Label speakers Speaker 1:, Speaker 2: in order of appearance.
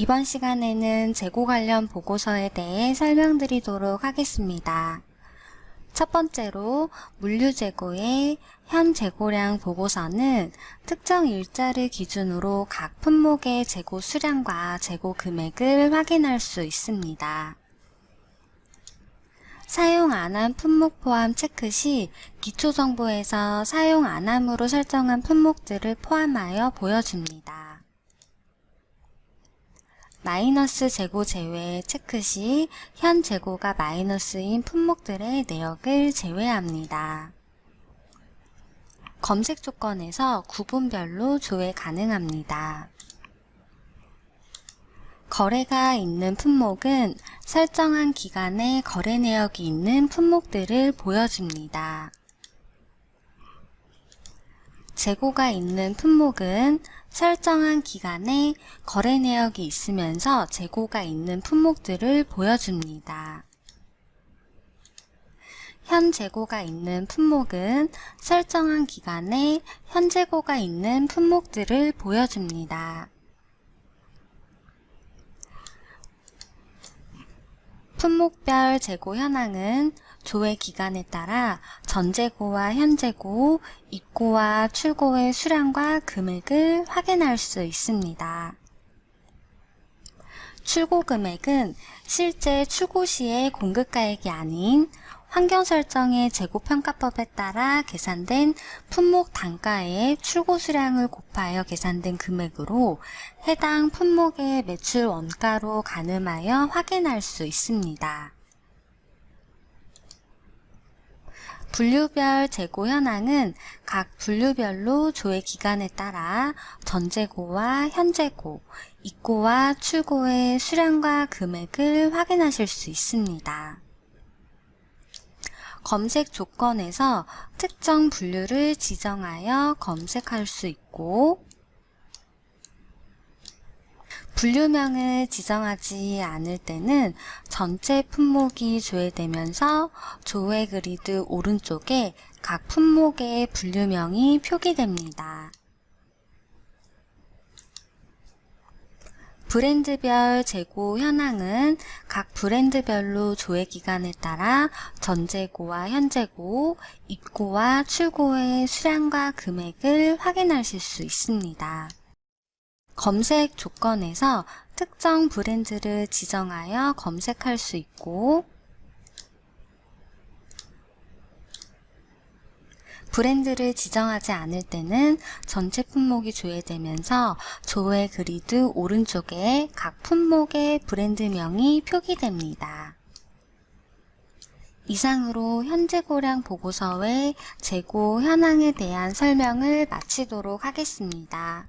Speaker 1: 이번 시간에는 재고 관련 보고서에 대해 설명드리도록 하겠습니다. 첫 번째로 물류 재고의 현 재고량 보고서는 특정 일자를 기준으로 각 품목의 재고 수량과 재고 금액을 확인할 수 있습니다. 사용 안 한 품목 포함 체크 시 기초정보에서 사용 안 함으로 설정한 품목들을 포함하여 보여줍니다. 마이너스 재고 제외 체크 시 현 재고가 마이너스인 품목들의 내역을 제외합니다. 검색 조건에서 구분별로 조회 가능합니다. 거래가 있는 품목은 설정한 기간에 거래 내역이 있는 품목들을 보여줍니다. 재고가 있는 품목은 설정한 기간에 거래 내역이 있으면서 재고가 있는 품목들을 보여줍니다. 현 재고가 있는 품목은 설정한 기간에 현 재고가 있는 품목들을 보여줍니다. 품목별 재고 현황은 조회 기간에 따라 전재고와 현재고, 입고와 출고의 수량과 금액을 확인할 수 있습니다. 출고 금액은 실제 출고 시의 공급가액이 아닌 환경 설정의 재고평가법에 따라 계산된 품목 단가의 출고 수량을 곱하여 계산된 금액으로 해당 품목의 매출 원가로 가늠하여 확인할 수 있습니다. 분류별 재고 현황은 각 분류별로 조회 기간에 따라 전재고와 현재고, 입고와 출고의 수량과 금액을 확인하실 수 있습니다. 검색 조건에서 특정 분류를 지정하여 검색할 수 있고 분류명을 지정하지 않을 때는 전체 품목이 조회되면서 조회 그리드 오른쪽에 각 품목의 분류명이 표기됩니다. 브랜드별 재고 현황은 각 브랜드별로 조회 기간에 따라 전재고와 현재고, 입고와 출고의 수량과 금액을 확인하실 수 있습니다. 검색 조건에서 특정 브랜드를 지정하여 검색할 수 있고 브랜드를 지정하지 않을 때는 전체 품목이 조회되면서 조회 그리드 오른쪽에 각 품목의 브랜드명이 표기됩니다. 이상으로 현재 고량 보고서의 재고 현황에 대한 설명을 마치도록 하겠습니다.